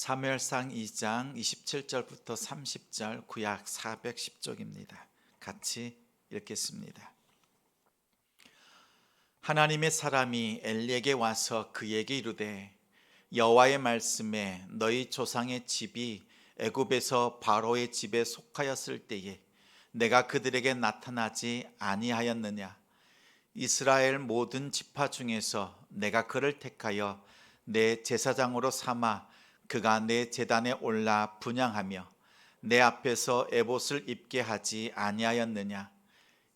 사무엘상 2장 27절부터 30절 구약 410쪽입니다. 같이 읽겠습니다. 하나님의 사람이 엘리에게 와서 그에게 이르되 여호와의 말씀에 너희 조상의 집이 애굽에서 바로의 집에 속하였을 때에 내가 그들에게 나타나지 아니하였느냐 이스라엘 모든 지파 중에서 내가 그를 택하여 내 제사장으로 삼아 그가 내 제단에 올라 분양하며 내 앞에서 에봇을 입게 하지 아니하였느냐?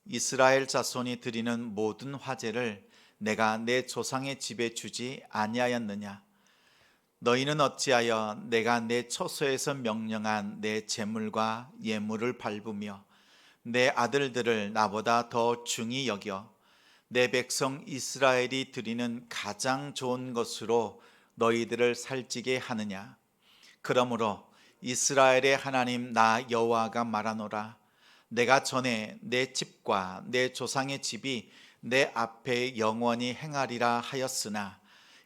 이스라엘 자손이 드리는 모든 화제를 내가 내 조상의 집에 주지 아니하였느냐? 너희는 어찌하여 내가 내 처소에서 명령한 내 재물과 예물을 밟으며 내 아들들을 나보다 더 중히 여겨 내 백성 이스라엘이 드리는 가장 좋은 것으로 너희들을 살찌게 하느냐? 그러므로 이스라엘의 하나님 나 여호와가 말하노라. 내가 전에 내 집과 내 조상의 집이 내 앞에 영원히 행하리라 하였으나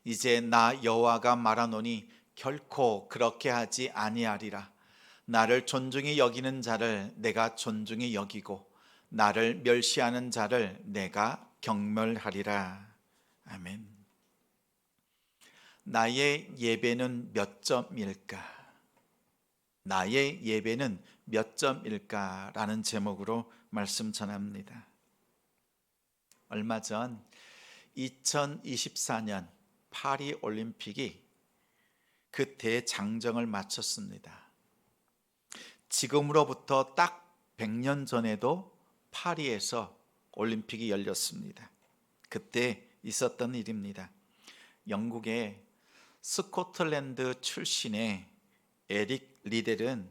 이제 나 여호와가 말하노니 결코 그렇게 하지 아니하리라. 나를 존중히 여기는 자를 내가 존중히 여기고 나를 멸시하는 자를 내가 경멸하리라. 아멘 나의 예배는 몇 점일까 나의 예배는 몇 점일까 라는 제목으로 말씀 전합니다. 얼마 전 2024년 파리 올림픽이 그 대장정을 마쳤습니다. 지금으로부터 딱 100년 전에도 파리에서 올림픽이 열렸습니다. 그때 있었던 일입니다. 영국의 스코틀랜드 출신의 에릭 리델은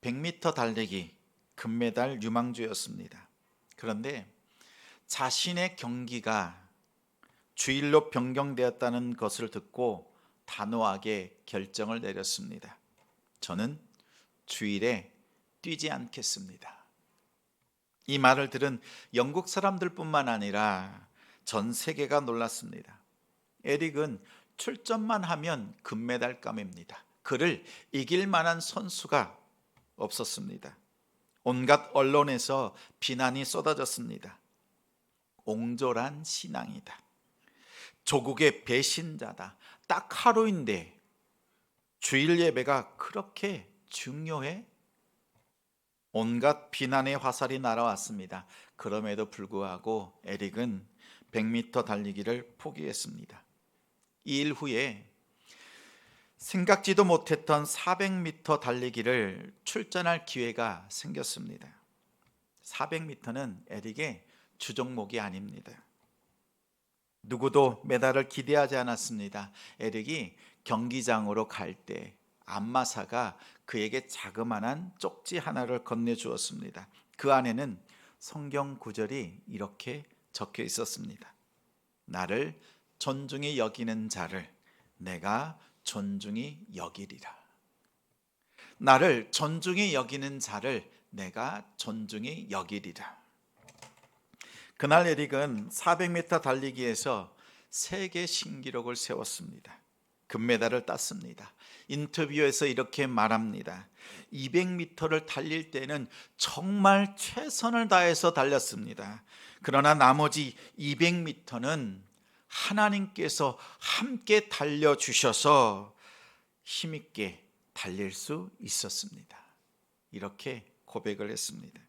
100m 달리기 금메달 유망주였습니다. 그런데 자신의 경기가 주일로 변경되었다는 것을 듣고 단호하게 결정을 내렸습니다. 저는 주일에 뛰지 않겠습니다. 이 말을 들은 영국 사람들뿐만 아니라 전 세계가 놀랐습니다. 에릭은 출전만 하면 금메달감입니다. 그를 이길 만한 선수가 없었습니다. 온갖 언론에서 비난이 쏟아졌습니다. 옹졸한 신앙이다. 조국의 배신자다. 딱 하루인데 주일 예배가 그렇게 중요해? 온갖 비난의 화살이 날아왔습니다. 그럼에도 불구하고 에릭은 100m 달리기를 포기했습니다. 이 일 후에 생각지도 못했던 400m 달리기를 출전할 기회가 생겼습니다. 400m는 에릭의 주종목이 아닙니다. 누구도 메달을 기대하지 않았습니다. 에릭이 경기장으로 갈 때 안마사가 그에게 자그마한 쪽지 하나를 건네 주었습니다. 그 안에는 성경 구절이 이렇게 적혀 있었습니다. 나를 존중히 여기는 자를 내가 존중히 여기리라. 나를 존중히 여기는 자를 내가 존중히 여기리라. 그날 에릭은 400m 달리기에서 세계 신기록을 세웠습니다. 금메달을 땄습니다. 인터뷰에서 이렇게 말합니다. 200m를 달릴 때는 정말 최선을 다해서 달렸습니다. 그러나 나머지 200m는 하나님께서 함께 달려주셔서 힘있게 달릴 수 있었습니다. 이렇게 고백을 했습니다.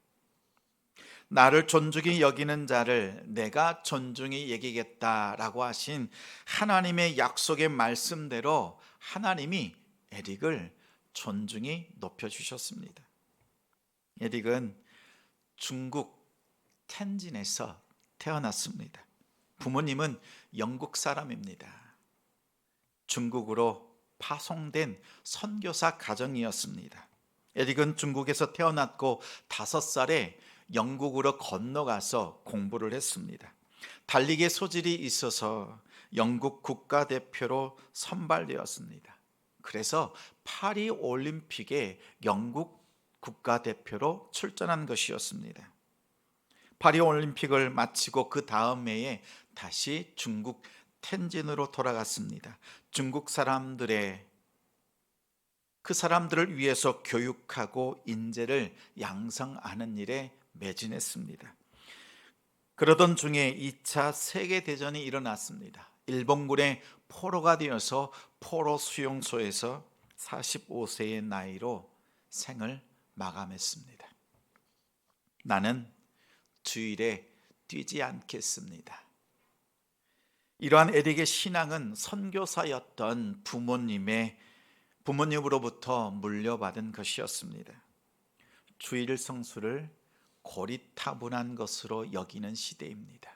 나를 존중히 여기는 자를 내가 존중히 여기겠다라고 하신 하나님의 약속의 말씀대로 하나님이 에릭을 존중히 높여주셨습니다. 에릭은 중국 텐진에서 태어났습니다. 부모님은 영국 사람입니다. 중국으로 파송된 선교사 가정이었습니다. 에릭은 중국에서 태어났고 다섯 살에 영국으로 건너가서 공부를 했습니다. 달리기 소질이 있어서 영국 국가대표로 선발되었습니다. 그래서 파리 올림픽에 영국 국가대표로 출전한 것이었습니다. 파리 올림픽을 마치고 그 다음 해에 다시 중국 텐진으로 돌아갔습니다. 중국 사람들의 그 사람들을 위해서 교육하고 인재를 양성하는 일에 매진했습니다. 그러던 중에 2차 세계대전이 일어났습니다. 일본군의 포로가 되어서 포로 수용소에서 45세의 나이로 생을 마감했습니다. 나는 주일에 뛰지 않겠습니다. 이러한 에릭의 신앙은 선교사였던 부모님의 부모님으로부터 물려받은 것이었습니다. 주일 성수를 고리타분한 것으로 여기는 시대입니다.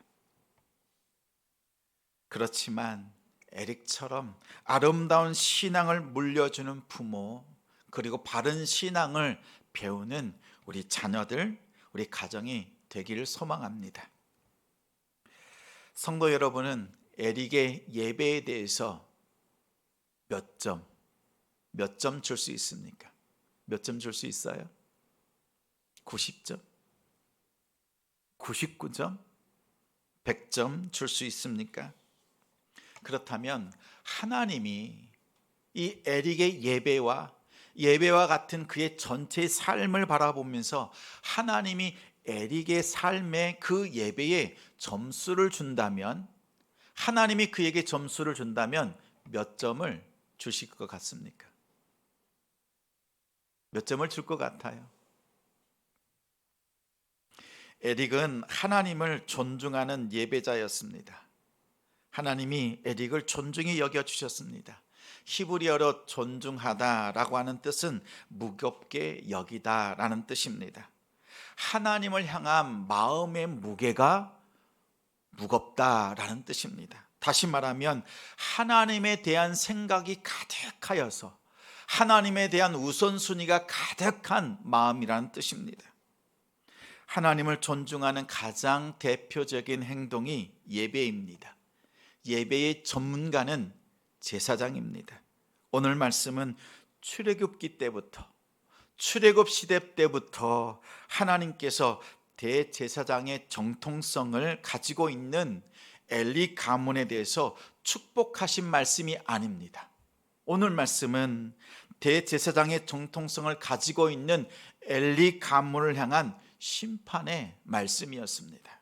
그렇지만 에릭처럼 아름다운 신앙을 물려주는 부모, 그리고 바른 신앙을 배우는 우리 자녀들, 우리 가정이 되기를 소망합니다. 성도 여러분은 에릭의 예배에 대해서 몇 점, 몇 점 줄 수 있습니까? 몇 점 줄 수 있어요? 90점? 99점? 100점 줄 수 있습니까? 그렇다면 하나님이 이 에릭의 예배와 예배와 같은 그의 전체 삶을 바라보면서 하나님이 에릭의 삶에 그 예배에 점수를 준다면 하나님이 그에게 점수를 준다면 몇 점을 주실 것 같습니까? 몇 점을 줄 것 같아요? 에릭은 하나님을 존중하는 예배자였습니다. 하나님이 에릭을 존중히 여겨 주셨습니다. 히브리어로 존중하다라고 하는 뜻은 무겁게 여기다라는 뜻입니다. 하나님을 향한 마음의 무게가 무겁다라는 뜻입니다. 다시 말하면 하나님에 대한 생각이 가득하여서 하나님에 대한 우선순위가 가득한 마음이라는 뜻입니다. 하나님을 존중하는 가장 대표적인 행동이 예배입니다. 예배의 전문가는 제사장입니다. 오늘 말씀은 출애굽기 때부터 출애굽 시대 때부터 하나님께서 대제사장의 정통성을 가지고 있는 엘리 가문에 대해서 축복하신 말씀이 아닙니다. 오늘 말씀은 대제사장의 정통성을 가지고 있는 엘리 가문을 향한 심판의 말씀이었습니다.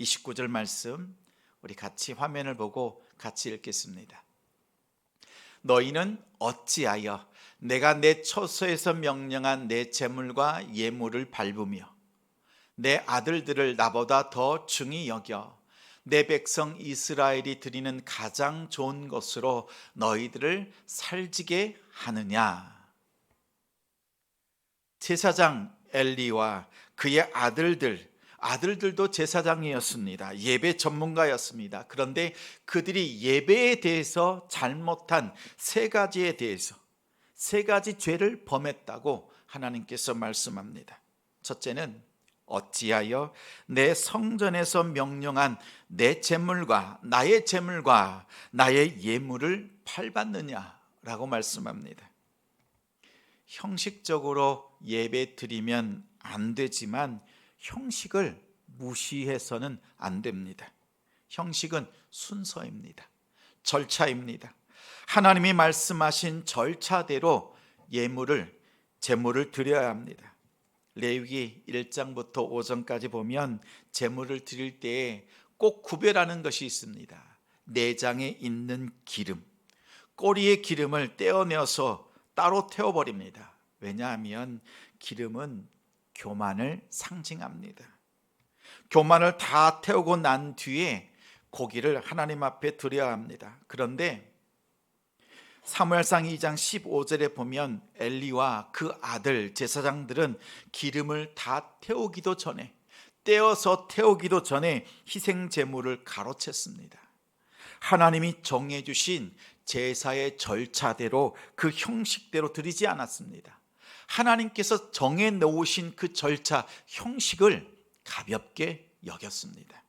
29절 말씀 우리 같이 화면을 보고 같이 읽겠습니다. 너희는 어찌하여 내가 내 처소에서 명령한 내 재물과 예물을 밟으며 내 아들들을 나보다 더 중히 여겨 내 백성 이스라엘이 드리는 가장 좋은 것으로 너희들을 살지게 하느냐 제사장 엘리와 그의 아들들 아들들도 제사장이었습니다. 예배 전문가였습니다. 그런데 그들이 예배에 대해서 잘못한 세 가지에 대해서 세 가지 죄를 범했다고 하나님께서 말씀합니다. 첫째는 어찌하여 내 성전에서 명령한 내 재물과 나의 재물과 나의 예물을 팔받느냐라고 말씀합니다. 형식적으로 예배 드리면 안 되지만 형식을 무시해서는 안 됩니다. 형식은 순서입니다. 절차입니다. 하나님이 말씀하신 절차대로 예물을 제물을 드려야 합니다. 레위기 1장부터 5장까지 보면 제물을 드릴 때에 꼭 구별하는 것이 있습니다. 내장에 있는 기름, 꼬리의 기름을 떼어내어서 따로 태워버립니다. 왜냐하면 기름은 교만을 상징합니다. 교만을 다 태우고 난 뒤에 고기를 하나님 앞에 드려야 합니다. 그런데 사무엘상 2장 15절에 보면 엘리와 그 아들 제사장들은 기름을 다 태우기도 전에 떼어서 태우기도 전에 희생 제물을 가로챘습니다. 하나님이 정해 주신 제사의 절차대로 그 형식대로 드리지 않았습니다. 하나님께서 정해 놓으신 그 절차 형식을 가볍게 여겼습니다.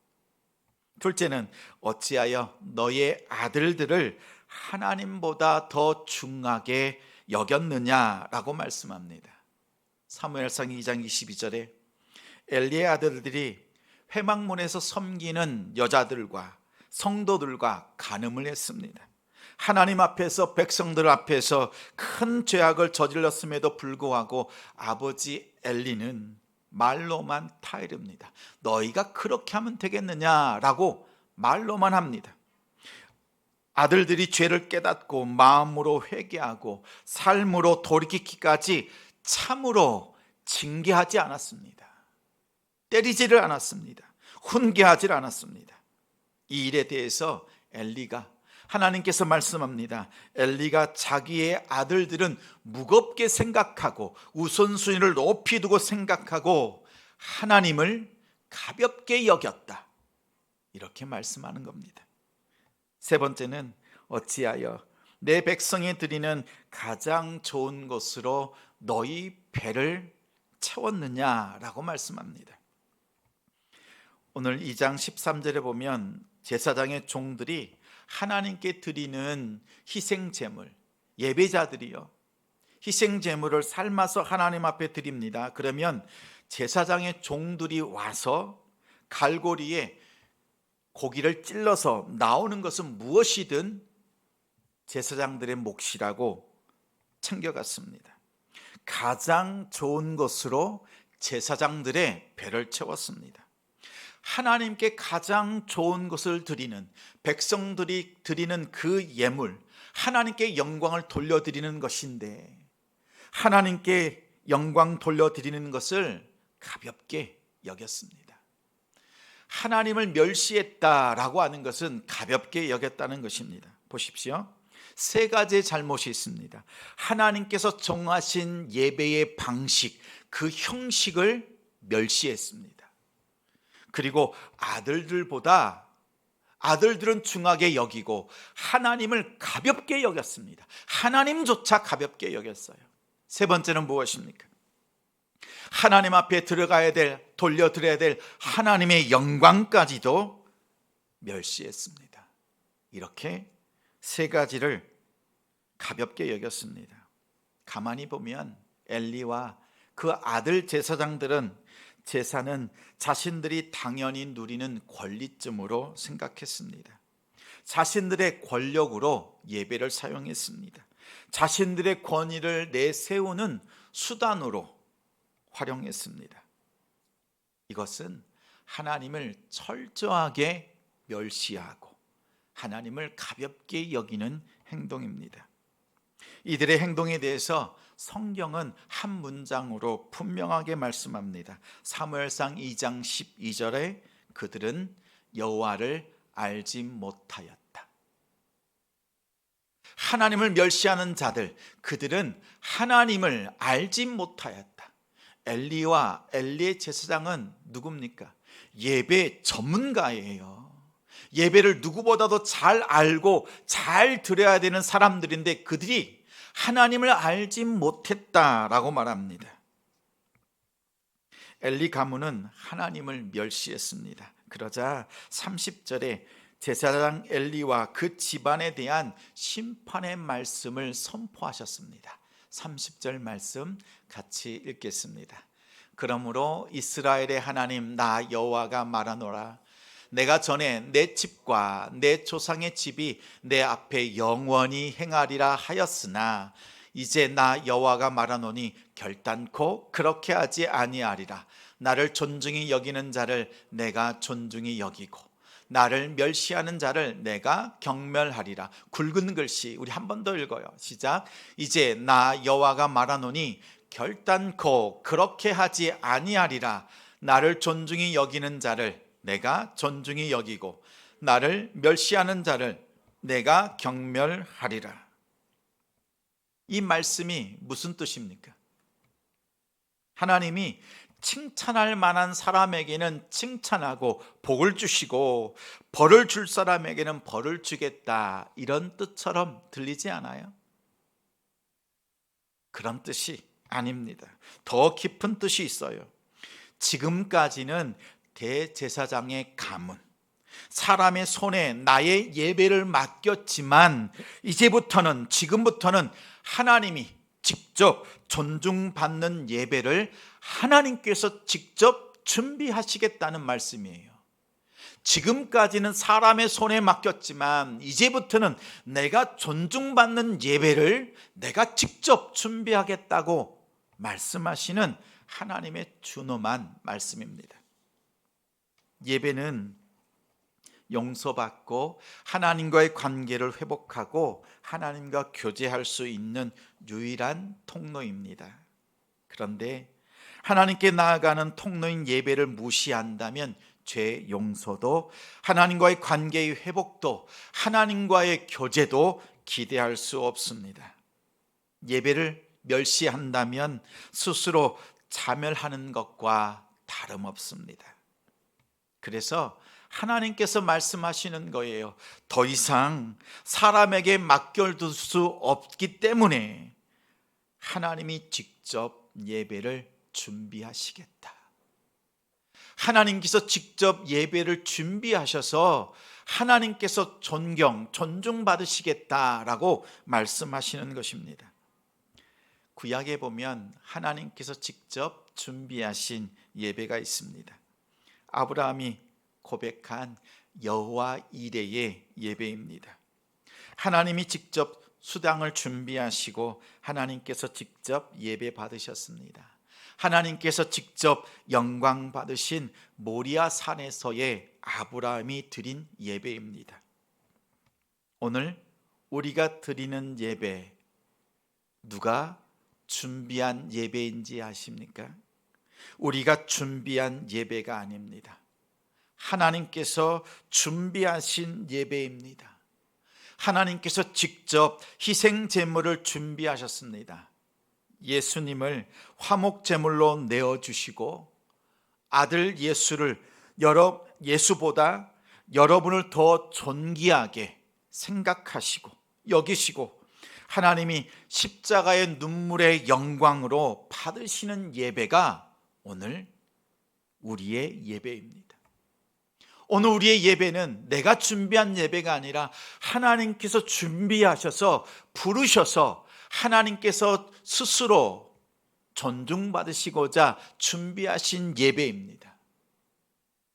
둘째는 어찌하여 너의 아들들을 하나님보다 더 중하게 여겼느냐라고 말씀합니다. 사무엘상 2장 22절에 엘리의 아들들이 회막문에서 섬기는 여자들과 성도들과 간음을 했습니다. 하나님 앞에서 백성들 앞에서 큰 죄악을 저질렀음에도 불구하고 아버지 엘리는 말로만 타이릅니다. 너희가 그렇게 하면 되겠느냐라고 말로만 합니다. 아들들이 죄를 깨닫고 마음으로 회개하고 삶으로 돌이키기까지 참으로 징계하지 않았습니다. 때리지를 않았습니다. 훈계하지 않았습니다. 이 일에 대해서 엘리가 하나님께서 말씀합니다. 엘리가 자기의 아들들은 무겁게 생각하고 우선순위를 높이 두고 생각하고 하나님을 가볍게 여겼다. 이렇게 말씀하는 겁니다. 세 번째는 어찌하여 내 백성이 드리는 가장 좋은 것으로 너희 배를 채웠느냐라고 말씀합니다. 오늘 2장 13절에 보면 제사장의 종들이 하나님께 드리는 희생 제물, 예배자들이요. 희생 제물을 삶아서 하나님 앞에 드립니다. 그러면 제사장의 종들이 와서 갈고리에 고기를 찔러서 나오는 것은 무엇이든 제사장들의 몫이라고 챙겨갔습니다. 가장 좋은 것으로 제사장들의 배를 채웠습니다. 하나님께 가장 좋은 것을 드리는 백성들이 드리는 그 예물, 하나님께 영광을 돌려드리는 것인데, 하나님께 영광 돌려드리는 것을 가볍게 여겼습니다. 하나님을 멸시했다라고 하는 것은 가볍게 여겼다는 것입니다. 보십시오. 세 가지의 잘못이 있습니다. 하나님께서 정하신 예배의 방식, 그 형식을 멸시했습니다. 그리고 아들들보다 아들들은 중하게 여기고 하나님을 가볍게 여겼습니다. 하나님조차 가볍게 여겼어요. 세 번째는 무엇입니까? 하나님 앞에 들어가야 될, 돌려드려야 될 하나님의 영광까지도 멸시했습니다. 이렇게 세 가지를 가볍게 여겼습니다. 가만히 보면 엘리와 그 아들 제사장들은 제사는 자신들이 당연히 누리는 권리쯤으로 생각했습니다. 자신들의 권력으로 예배를 사용했습니다. 자신들의 권위를 내세우는 수단으로 활용했습니다. 이것은 하나님을 철저하게 멸시하고 하나님을 가볍게 여기는 행동입니다. 이들의 행동에 대해서 성경은 한 문장으로 분명하게 말씀합니다. 사무엘상 2장 12절에 그들은 여호와를 알지 못하였다. 하나님을 멸시하는 자들, 그들은 하나님을 알지 못하였다. 엘리와 엘리의 제사장은 누굽니까? 예배 전문가예요. 예배를 누구보다도 잘 알고 잘 드려야 되는 사람들인데 그들이 하나님을 알지 못했다라고 말합니다. 엘리 가문은 하나님을 멸시했습니다. 그러자 30절에 제사장 엘리와 그 집안에 대한 심판의 말씀을 선포하셨습니다. 30절 말씀 같이 읽겠습니다. 그러므로 이스라엘의 하나님 나 여호와가 말하노라 내가 전에 내 집과 내 조상의 집이 내 앞에 영원히 행하리라 하였으나 이제 나 여호와가 말하노니 결단코 그렇게 하지 아니하리라 나를 존중히 여기는 자를 내가 존중히 여기고 나를 멸시하는 자를 내가 경멸하리라. 굵은 글씨 우리 한 번 더 읽어요. 시작. 이제 나 여호와가 말하노니 결단코 그렇게 하지 아니하리라. 나를 존중히 여기는 자를 내가 존중히 여기고 나를 멸시하는 자를 내가 경멸하리라. 이 말씀이 무슨 뜻입니까? 하나님이 칭찬할 만한 사람에게는 칭찬하고 복을 주시고 벌을 줄 사람에게는 벌을 주겠다. 이런 뜻처럼 들리지 않아요? 그런 뜻이 아닙니다. 더 깊은 뜻이 있어요. 지금까지는 대제사장의 가문, 사람의 손에 나의 예배를 맡겼지만 이제부터는 지금부터는 하나님이 직접 존중받는 예배를 하나님께서 직접 준비하시겠다는 말씀이에요. 지금까지는 사람의 손에 맡겼지만 이제부터는 내가 존중받는 예배를 내가 직접 준비하겠다고 말씀하시는 하나님의 준엄한 말씀입니다. 예배는 용서받고 하나님과의 관계를 회복하고 하나님과 교제할 수 있는 유일한 통로입니다. 그런데 하나님께 나아가는 통로인 예배를 무시한다면 죄 용서도 하나님과의 관계의 회복도 하나님과의 교제도 기대할 수 없습니다. 예배를 멸시한다면 스스로 자멸하는 것과 다름없습니다. 그래서 하나님께서 말씀하시는 거예요. 더 이상 사람에게 맡겨둘 수 없기 때문에 하나님이 직접 예배를 준비하시겠다. 하나님께서 직접 예배를 준비하셔서 하나님께서 존경, 존중받으시겠다라고 말씀하시는 것입니다. 구약에 보면 하나님께서 직접 준비하신 예배가 있습니다. 아브라함이 고백한 여호와 이레의 예배입니다. 하나님이 직접 수당을 준비하시고 하나님께서 직접 예배 받으셨습니다. 하나님께서 직접 영광 받으신 모리아 산에서의 아브라함이 드린 예배입니다. 오늘 우리가 드리는 예배 누가 준비한 예배인지 아십니까? 우리가 준비한 예배가 아닙니다. 하나님께서 준비하신 예배입니다. 하나님께서 직접 희생 제물을 준비하셨습니다. 예수님을 화목 제물로 내어 주시고 아들 예수를 여러 예수보다 여러분을 더 존귀하게 생각하시고 여기시고 하나님이 십자가의 눈물의 영광으로 받으시는 예배가 오늘 우리의 예배입니다. 오늘 우리의 예배는 내가 준비한 예배가 아니라 하나님께서 준비하셔서 부르셔서 하나님께서 스스로 존중받으시고자 준비하신 예배입니다.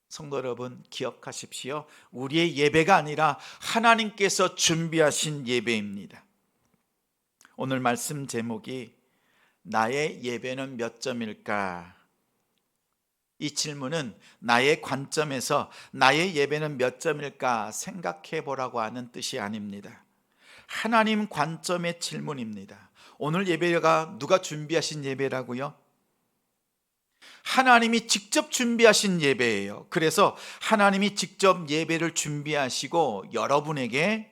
성도 여러분 기억하십시오. 우리의 예배가 아니라 하나님께서 준비하신 예배입니다. 오늘 말씀 제목이 나의 예배는 몇 점일까? 이 질문은 나의 관점에서 나의 예배는 몇 점일까 생각해 보라고 하는 뜻이 아닙니다. 하나님 관점의 질문입니다. 오늘 예배가 누가 준비하신 예배라고요? 하나님이 직접 준비하신 예배예요. 그래서 하나님이 직접 예배를 준비하시고 여러분에게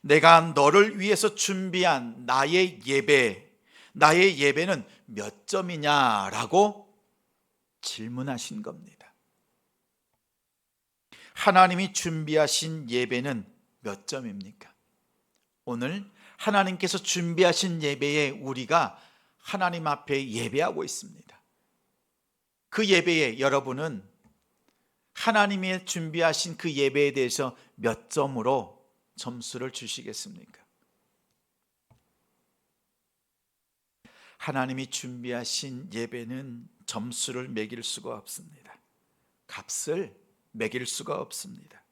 내가 너를 위해서 준비한 나의 예배, 나의 예배는 몇 점이냐라고 질문하신 겁니다. 하나님이 준비하신 예배는 몇 점입니까? 오늘 하나님께서 준비하신 예배에 우리가 하나님 앞에 예배하고 있습니다. 그 예배에 여러분은 하나님이 준비하신 그 예배에 대해서 몇 점으로 점수를 주시겠습니까? 하나님이 준비하신 예배는 점수를 매길 수가 없습니다. 값을 매길 수가 없습니다.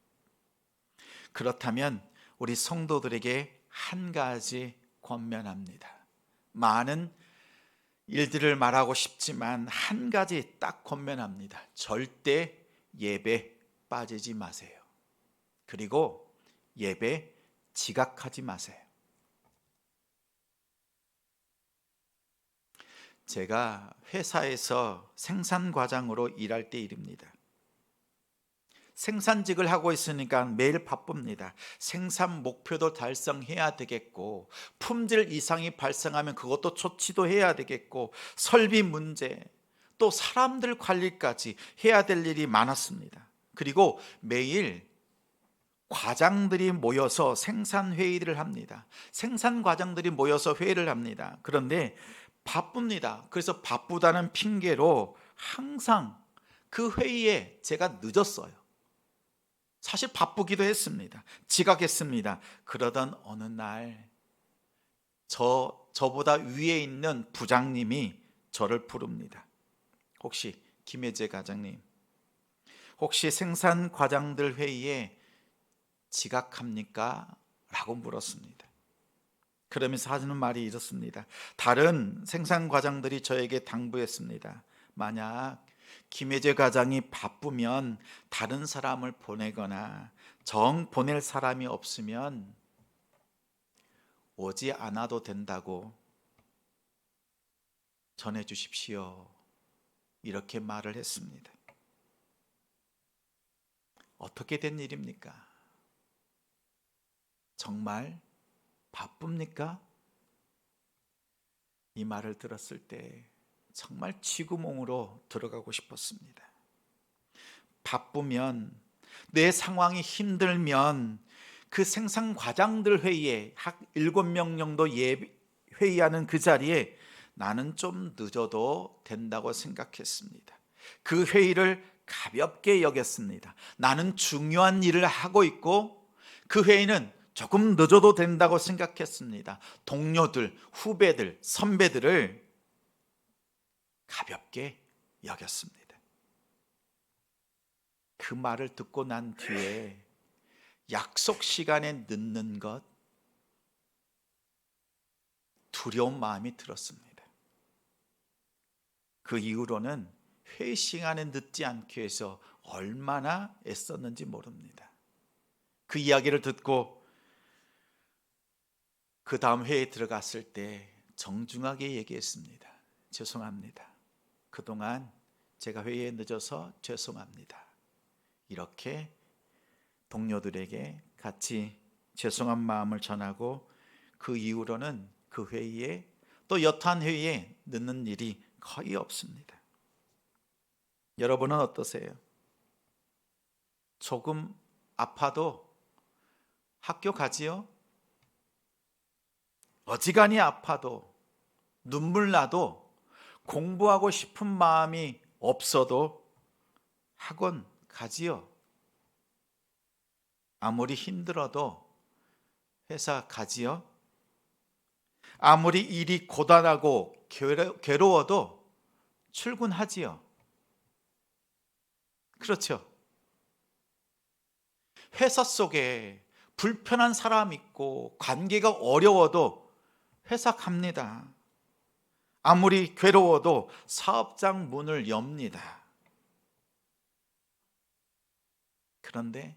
그렇다면 우리 성도들에게 한 가지 권면합니다. 많은 일들을 말하고 싶지만 한 가지 딱 권면합니다. 절대 예배 빠지지 마세요. 그리고 예배 지각하지 마세요. 제가 회사에서 생산 과장으로 일할 때 일입니다. 생산직을 하고 있으니까 매일 바쁩니다. 생산 목표도 달성해야 되겠고, 품질 이상이 발생하면 그것도 조치도 해야 되겠고, 설비 문제, 또 사람들 관리까지 해야 될 일이 많았습니다. 그리고 매일 과장들이 모여서 생산 회의를 합니다. 생산 과장들이 모여서 회의를 합니다. 그런데 바쁩니다. 그래서 바쁘다는 핑계로 항상 그 회의에 제가 늦었어요. 사실 바쁘기도 했습니다. 지각했습니다. 그러던 어느 날, 저, 저보다 위에 있는 부장님이 저를 부릅니다. 혹시 김혜재 과장님, 혹시 생산 과장들 회의에 지각합니까? 라고 물었습니다. 그러면서 하는 말이 이렇습니다. 다른 생산 과장들이 저에게 당부했습니다. 만약 김혜재 과장이 바쁘면 다른 사람을 보내거나 정 보낼 사람이 없으면 오지 않아도 된다고 전해 주십시오. 이렇게 말을 했습니다. 어떻게 된 일입니까? 정말 바쁩니까? 이 말을 들었을 때 정말 쥐구멍으로 들어가고 싶었습니다. 바쁘면 내 상황이 힘들면 그 생산 과장들 회의에 학 일곱 명 정도 예 회의하는 그 자리에 나는 좀 늦어도 된다고 생각했습니다. 그 회의를 가볍게 여겼습니다. 나는 중요한 일을 하고 있고 그 회의는 조금 늦어도 된다고 생각했습니다. 동료들, 후배들, 선배들을 가볍게 여겼습니다. 그 말을 듣고 난 뒤에 약속 시간에 늦는 것 두려운 마음이 들었습니다. 그 이후로는 회의 시간에 늦지 않기 위해서 얼마나 애썼는지 모릅니다. 그 이야기를 듣고 그 다음 회의에 들어갔을 때 정중하게 얘기했습니다. 죄송합니다. 그동안 제가 회의에 늦어서 죄송합니다. 이렇게 동료들에게 같이 죄송한 마음을 전하고 그 이후로는 그 회의에 또 여타한 회의에 늦는 일이 거의 없습니다. 여러분은 어떠세요? 조금 아파도 학교 가지요? 어지간히 아파도 눈물 나도 공부하고 싶은 마음이 없어도 학원 가지요. 아무리 힘들어도 회사 가지요. 아무리 일이 고단하고 괴로워도 출근하지요. 그렇죠. 회사 속에 불편한 사람 있고 관계가 어려워도 회사 갑니다. 아무리 괴로워도 사업장 문을 엽니다. 그런데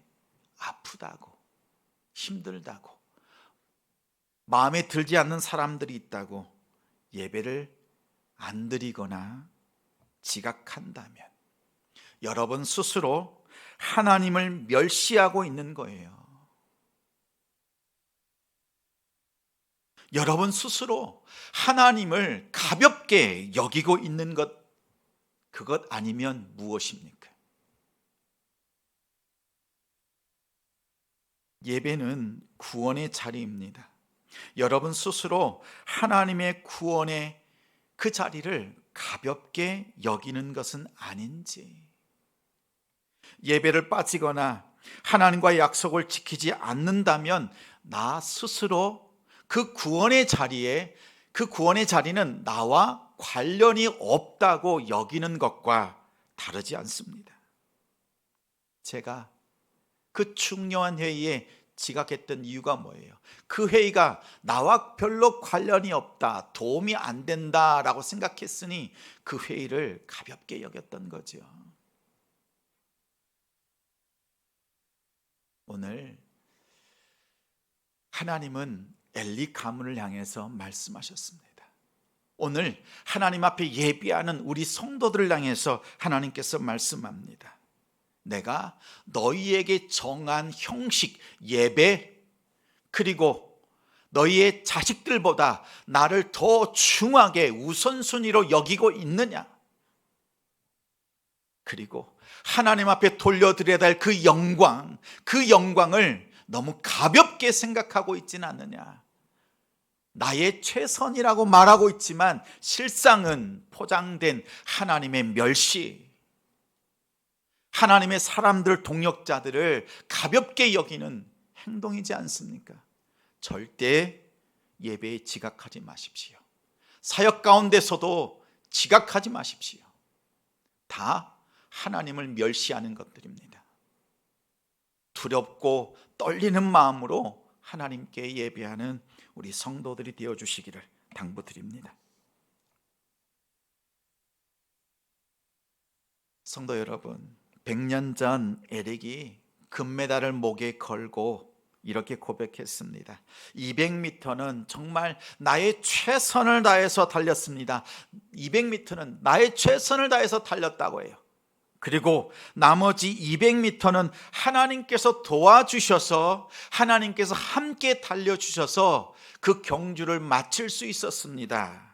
아프다고, 힘들다고, 마음에 들지 않는 사람들이 있다고 예배를 안 드리거나 지각한다면 여러분 스스로 하나님을 멸시하고 있는 거예요. 여러분 스스로 하나님을 가볍게 여기고 있는 것, 그것 아니면 무엇입니까? 예배는 구원의 자리입니다. 여러분 스스로 하나님의 구원의 그 자리를 가볍게 여기는 것은 아닌지, 예배를 빠지거나 하나님과의 약속을 지키지 않는다면 나 스스로 그 구원의 자리에 그 구원의 자리는 나와 관련이 없다고 여기는 것과 다르지 않습니다. 제가 그 중요한 회의에 지각했던 이유가 뭐예요? 그 회의가 나와 별로 관련이 없다, 도움이 안 된다라고 생각했으니 그 회의를 가볍게 여겼던 거죠. 오늘 하나님은 엘리 가문을 향해서 말씀하셨습니다. 오늘 하나님 앞에 예비하는 우리 성도들을 향해서 하나님께서 말씀합니다. 내가 너희에게 정한 형식, 예배, 그리고 너희의 자식들보다 나를 더 중하게 우선순위로 여기고 있느냐? 그리고 하나님 앞에 돌려드려야 될그 영광, 그 영광을 너무 가볍게 생각하고 있지는 않느냐? 나의 최선이라고 말하고 있지만 실상은 포장된 하나님의 멸시, 하나님의 사람들, 동역자들을 가볍게 여기는 행동이지 않습니까? 절대 예배에 지각하지 마십시오. 사역 가운데서도 지각하지 마십시오. 다 하나님을 멸시하는 것들입니다. 두렵고 떨리는 마음으로 하나님께 예배하는 우리 성도들이 되어 주시기를 당부드립니다. 성도 여러분, 100년 전 에릭이 금메달을 목에 걸고 이렇게 고백했습니다. 200m는 정말 나의 최선을 다해서 달렸습니다. 200m는 나의 최선을 다해서 달렸다고 해요. 그리고 나머지 200m는 하나님께서 도와주셔서 하나님께서 함께 달려주셔서 그 경주를 마칠 수 있었습니다.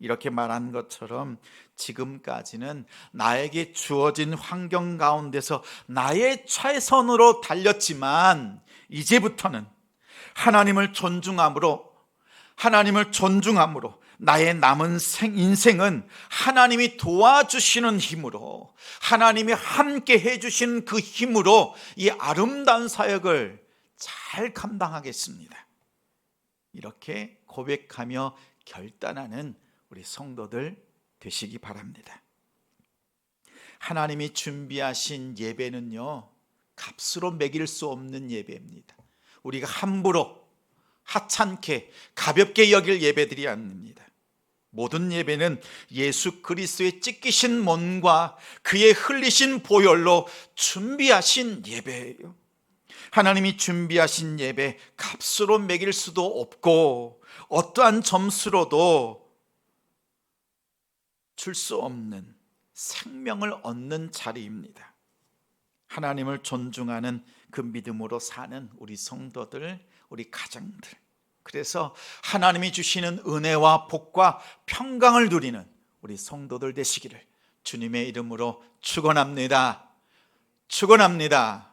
이렇게 말한 것처럼 지금까지는 나에게 주어진 환경 가운데서 나의 최선으로 달렸지만 이제부터는 하나님을 존중함으로 하나님을 존중함으로 나의 남은 생, 인생은 하나님이 도와주시는 힘으로 하나님이 함께 해주신 그 힘으로 이 아름다운 사역을 잘 감당하겠습니다. 이렇게 고백하며 결단하는 우리 성도들 되시기 바랍니다. 하나님이 준비하신 예배는요, 값으로 매길 수 없는 예배입니다. 우리가 함부로 하찮게 가볍게 여길 예배들이 아닙니다. 모든 예배는 예수 그리스도의 찢기신 몸과 그의 흘리신 보혈로 준비하신 예배예요. 하나님이 준비하신 예배 값으로 매길 수도 없고 어떠한 점수로도 줄 수 없는 생명을 얻는 자리입니다. 하나님을 존중하는 그 믿음으로 사는 우리 성도들, 우리 가정들. 그래서 하나님이 주시는 은혜와 복과 평강을 누리는 우리 성도들 되시기를 주님의 이름으로 축원합니다. 축원합니다.